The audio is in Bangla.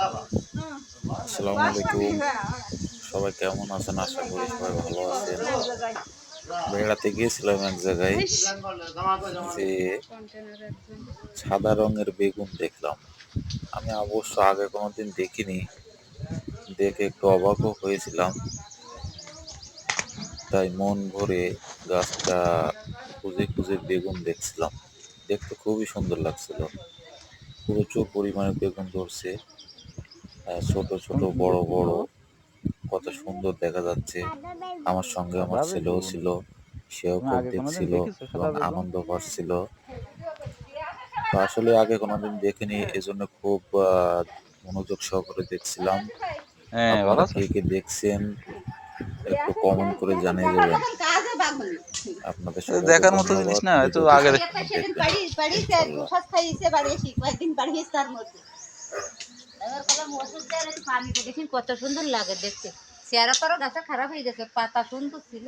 আসসালামু আলাইকুম। সবাই কেমন আছেন? আশা করি সবাই ভালো আছেন। বেড়াতে গিয়েছিলাম এক জায়গায়। যে সাদা রঙের বেগুন দেখলাম। আমি অবশ্য আগে কোনোদিন দেখিনি। দেখে একটু অবাকও হয়েছিলাম। তাই মন ভরে গাছটা খুঁজে খুঁজে বেগুন দেখছিলাম। দেখতে খুবই সুন্দর লাগছিল। প্রচুর পরিমাণে বেগুন ধরছে। ছোট ছোট বড় বড়। কত সুন্দর দেখা যাচ্ছে। আমার সঙ্গে আমার ছেলেও ছিল সেও খুব দেখছিল এবং আনন্দ করছিল আসলে আগে কোনোদিন দেখিনি এজন্য খুব আহ, মনোযোগ সহকারে দেখছিলাম। হ্যাঁ আপনারা কে কে দেখছেন একটু কমেন্ট করে জানিয়ে দেবেন। আপনাদের সবাইকে দেখার মতো। জিনিস না, এই তো আগে দেখবেন। পানিতে কত সুন্দর লাগে দেখতে। চেহারা তো গাছে খারাপ হয়ে গেছে পাতা সুন্দর ছিল।